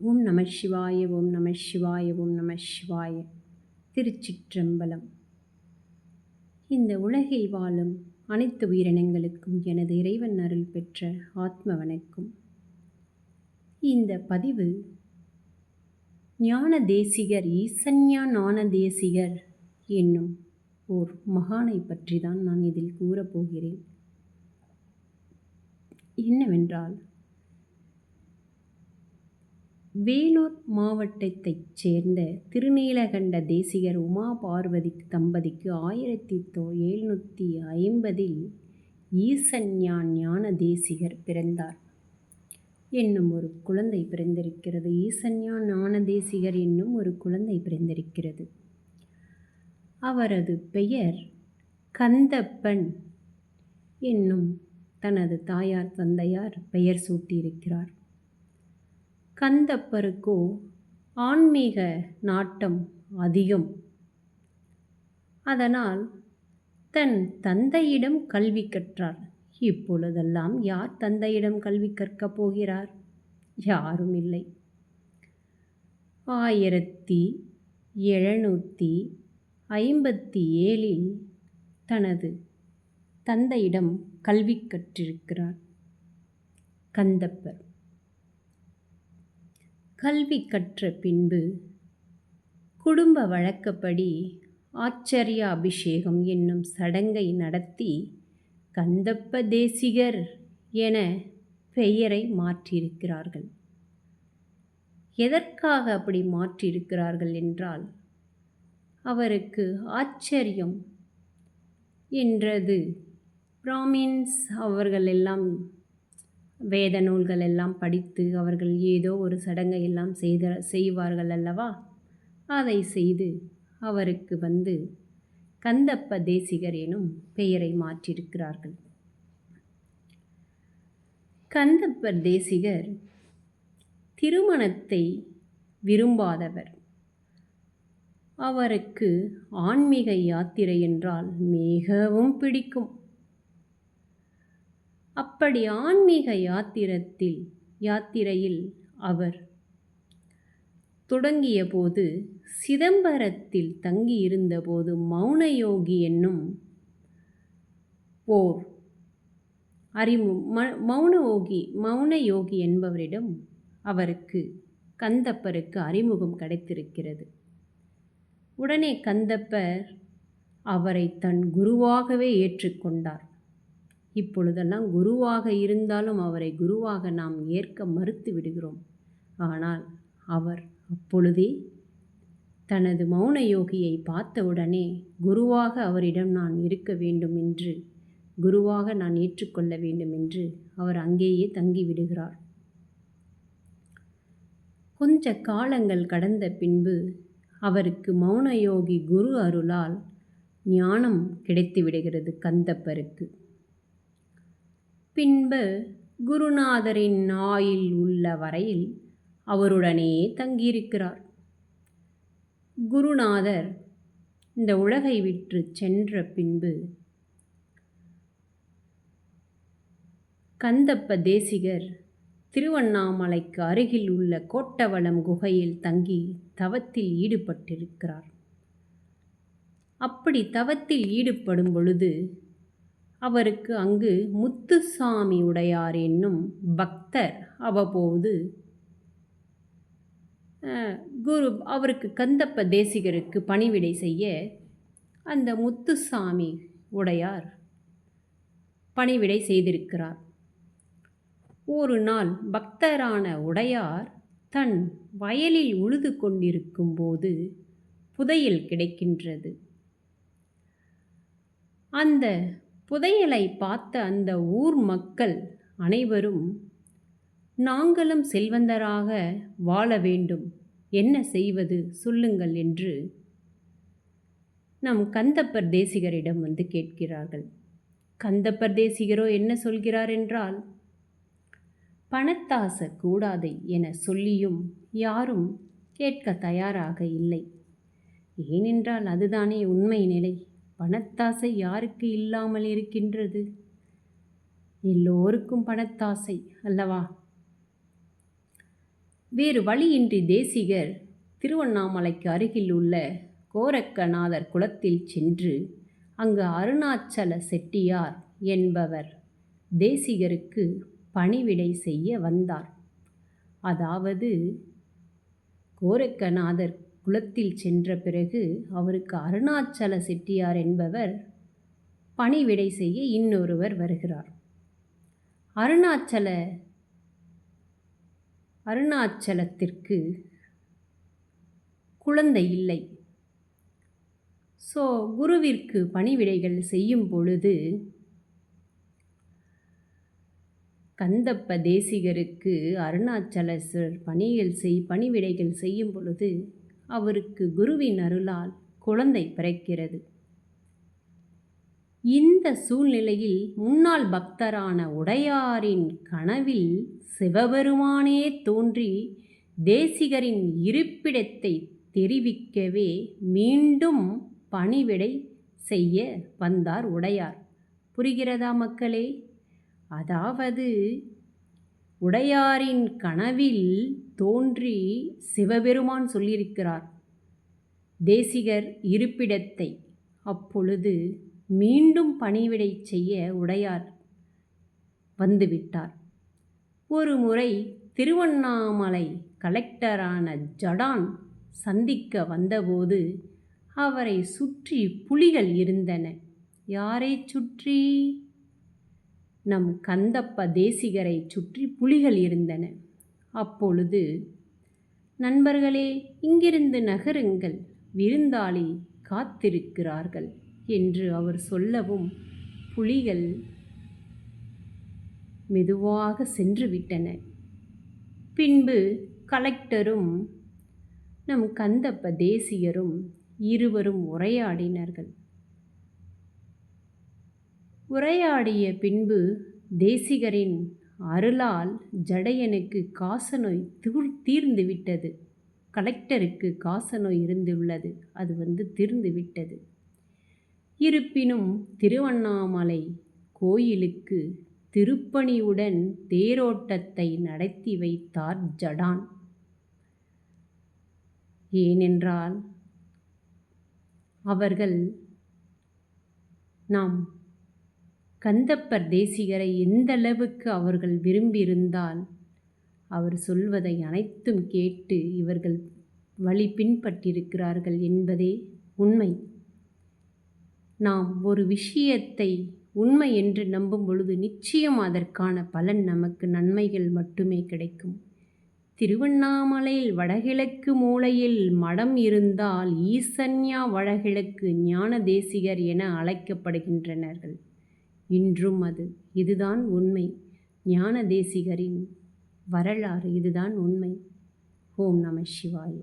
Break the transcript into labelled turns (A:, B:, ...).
A: ஓம் நம சிவாய ஓம் நம சிவாய ஓம் நம சிவாய. திருச்சிற்றம்பலம். இந்த உலகில் வாழும் அனைத்து உயிரினங்களுக்கும் எனது இறைவன் அருள் பெற்ற ஆத்ம வணக்கம். இந்த பதிவு ஞான தேசிகர் ஈசன்யா ஞான தேசிகர் என்னும் ஓர் மகானை பற்றி தான் நான் இதில் கூறப்போகிறேன் என்னவென்றால் வேலூர் மாவட்டத்தைச் சேர்ந்த திருநீலகண்ட தேசிகர் உமா பார்வதி தம்பதிக்கு ஆயிரத்தி தொ எழுநூற்றி ஐம்பதில் ஈசன்யா ஞான தேசிகர் பிறந்தார். என்னும் ஒரு குழந்தை பிறந்திருக்கிறது. ஈசன்யா ஞான தேசிகர் என்னும் ஒரு குழந்தை பிறந்திருக்கிறது. அவரது பெயர் கந்தப்பன் என்னும் தனது தாயார் தந்தையார் பெயர் சூட்டியிருக்கிறார். கந்தப்பருக்கோ ஆன்மீக நாட்டம் அதிகம். அதனால் தன் தந்தையிடம் கல்வி கற்றார். இப்பொழுதெல்லாம் யார் தந்தையிடம் கல்வி கற்கப் போகிறார்? யாரும் இல்லை. ஆயிரத்தி எழுநூற்றி ஐம்பத்தி ஏழில் தனது தந்தையிடம் கல்வி கற்றிருக்கிறார் கந்தப்பர். கல்வி கற்ற பின்பு குடும்ப வழக்கப்படி ஆச்சரிய அபிஷேகம் என்னும் சடங்கை நடத்தி கந்தப்ப தேசிகர் என பெயரை மாற்றியிருக்கிறார்கள். எதற்காக அப்படி மாற்றியிருக்கிறார்கள் என்றால் அவருக்கு ஆச்சரியம் என்றது. பிராமின்ஸ் அவர்களெல்லாம் வேத நூல்கள் எல்லாம் படித்து அவர்கள் ஏதோ ஒரு சடங்கை எல்லாம் செய்த செய்வார்கள் அல்லவா? அதை செய்து அவருக்கு வந்து கந்தப்ப தேசிகர் எனும் பெயரை மாற்றியிருக்கிறார்கள். கந்தப்பர் தேசிகர் திருமணத்தை விரும்பாதவர். அவருக்கு ஆன்மீக யாத்திரை என்றால் மிகவும் பிடிக்கும். அப்படி ஆன்மீக யாத்திரத்தில் யாத்திரையில் அவர் தொடங்கியபோது சிதம்பரத்தில் தங்கியிருந்தபோது மௌனயோகி என்னும் ஓர் அறிமு ம மௌனயோகி மௌன யோகி என்பவரிடம் அவருக்கு கந்தப்பருக்கு அறிமுகம் கிடைத்திருக்கிறது. உடனே கந்தப்பர் அவரை தன் குருவாகவே ஏற்றுக்கொண்டார். இப்பொழுதெல்லாம் குருவாக இருந்தாலும் அவரை குருவாக நாம் ஏற்க மறுத்து விடுகிறோம். ஆனால் அவர் அப்பொழுதே தனது மௌன யோகியை பார்த்தவுடனே குருவாக அவரிடம் நான் இருக்க வேண்டும் என்று குருவாக நான் ஏற்றுக்கொள்ள வேண்டும் என்று அவர் அங்கேயே தங்கிவிடுகிறார் கொஞ்ச காலங்கள் கடந்த பின்பு அவருக்கு மௌனயோகி குரு அருளால் ஞானம் கிடைத்து விடுகிறது கந்தப்பருக்கு. பின்பு குருநாதரின் ஆயில் உள்ள வரையில் அவருடனே தங்கியிருக்கிறார். குருநாதர் இந்த உலகை விற்று சென்ற பின்பு கந்தப்ப தேசிகர் திருவண்ணாமலைக்கு அருகில் உள்ள கோட்டவளம் குகையில் தங்கி தவத்தில் ஈடுபட்டிருக்கிறார். அப்படி தவத்தில் ஈடுபடும் பொழுது அவருக்கு அங்கு முத்துசாமி உடையார் என்னும் பக்தர் அவ்வப்போது குரு அவருக்கு கந்தப்ப தேசிகருக்கு பணிவிடை செய்ய அந்த முத்துசாமி உடையார் பணிவிடை செய்திருக்கிறார். ஒரு நாள் பக்தரான உடையார் தன் வயலில் உழுது கொண்டிருக்கும் போது புதையல் கிடைக்கின்றது. அந்த புதையலை பார்த்த அந்த ஊர் மக்கள் அனைவரும் நாங்களும் செல்வந்தராக வாழ வேண்டும். என்ன செய்வது சொல்லுங்கள் என்று நம் கந்தப்பர் தேசிகரிடம் வந்து கேட்கிறார்கள். கந்தப்பர் தேசிகரோ என்ன சொல்கிறார் என்றால் பணத்தாச கூடாதை என சொல்லியும் யாரும் கேட்க தயாராக இல்லை. ஏனென்றால் அதுதானே உண்மை நிலை. பணத்தாசை யாருக்கு இல்லாமல் இருக்கின்றது? எல்லோருக்கும் பணத்தாசை அல்லவா? வேறு வழியின்றி தேசிகர் திருவண்ணாமலைக்கு அருகில் உள்ள கோரக்கநாதர் குளத்தில் சென்று அங்கு அருணாச்சல செட்டியார் என்பவர் தேசிகருக்கு பணிவிடை செய்ய வந்தார். அதாவது கோரக்கநாதர் குலத்தில் சென்ற பிறகு அவருக்கு அருணாச்சல செட்டியார் என்பவர் பணிவிடை செய்ய இன்னொருவர் வருகிறார். அருணாச்சல அருணாச்சலத்திற்கு குழந்தை இல்லை. ஸோ குருவிற்கு பணிவிடைகள் செய்யும் பொழுது கந்தப்ப தேசிகருக்கு அருணாச்சலேஸ்வரர் பணிகள் செய் பணிவிடைகள் செய்யும் பொழுது அவருக்கு குருவின் அருளால் குழந்தை பிறக்கிறது. இந்த சூழ்நிலையில் முன்னாள் பக்தரான உடையாரின் கனவில் சிவபெருமானே தோன்றி தேசிகரின் இருப்பிடத்தை தெரிவிக்கவே மீண்டும் பணிவிடை செய்ய வந்தார் உடையார். புரிகிறதா மக்களே? அதாவது உடையாரின் கனவில் தோன்றி சிவபெருமான் சொல்லியிருக்கிறார் தேசிகர் இருப்பிடத்தை. அப்பொழுது மீண்டும் பணிவிடை செய்ய உடையார் வந்துவிட்டார். ஒரு முறை திருவண்ணாமலை கலெக்டரான ஜடான் சந்திக்க வந்தபோது அவரை சுற்றி புலிகள் இருந்தன. யாரை சுற்றி? நம் கந்தப்ப தேசிகரை சுற்றி புலிகள் இருந்தன. அப்பொழுது நண்பர்களே இங்கிருந்து நகருங்கள் விருந்தாளி காத்திருக்கிறார்கள் என்று அவர் சொல்லவும் புலிகள் மெதுவாக சென்று விட்டன. பின்பு கலெக்டரும் நம் கந்தப்ப தேசியரும் இருவரும் உரையாடினார்கள். உரையாடிய பின்பு தேசிகரின் அருளால் ஜடையனுக்கு காசநோய் தூர் தீர்ந்து விட்டது கலெக்டருக்கு காசநோய் இருந்துள்ளது. அது வந்து தீர்ந்து விட்டது இருப்பினும் திருவண்ணாமலை கோயிலுக்கு திருப்பணியுடன் தேரோட்டத்தை நடத்தி வைத்தார் ஜடான். ஏனென்றால் அவர்கள் நாம் கந்தப்பர் தேசிகரை எந்தளவுக்கு அவர்கள் விரும்பியிருந்தால் அவர் சொல்வதை அனைத்தும் கேட்டு இவர்கள் வழி பின்பற்றிருக்கிறார்கள் என்பதே உண்மை. நாம் ஒரு விஷயத்தை உண்மை என்று நம்பும் பொழுது நிச்சயம் அதற்கான பலன் நமக்கு நன்மைகள் மட்டுமே கிடைக்கும். திருவண்ணாமலையில் வடகிழக்கு மூலையில் மடம் இருந்தால் ஈசன்யா வடகிழக்கு ஞான தேசிகர் என அழைக்கப்படுகின்றனர்கள். இன்றும் அது. இதுதான் உண்மை. ஞான தேசிகரின் வரலாறு இதுதான் உண்மை. ஓம் நம சிவாய.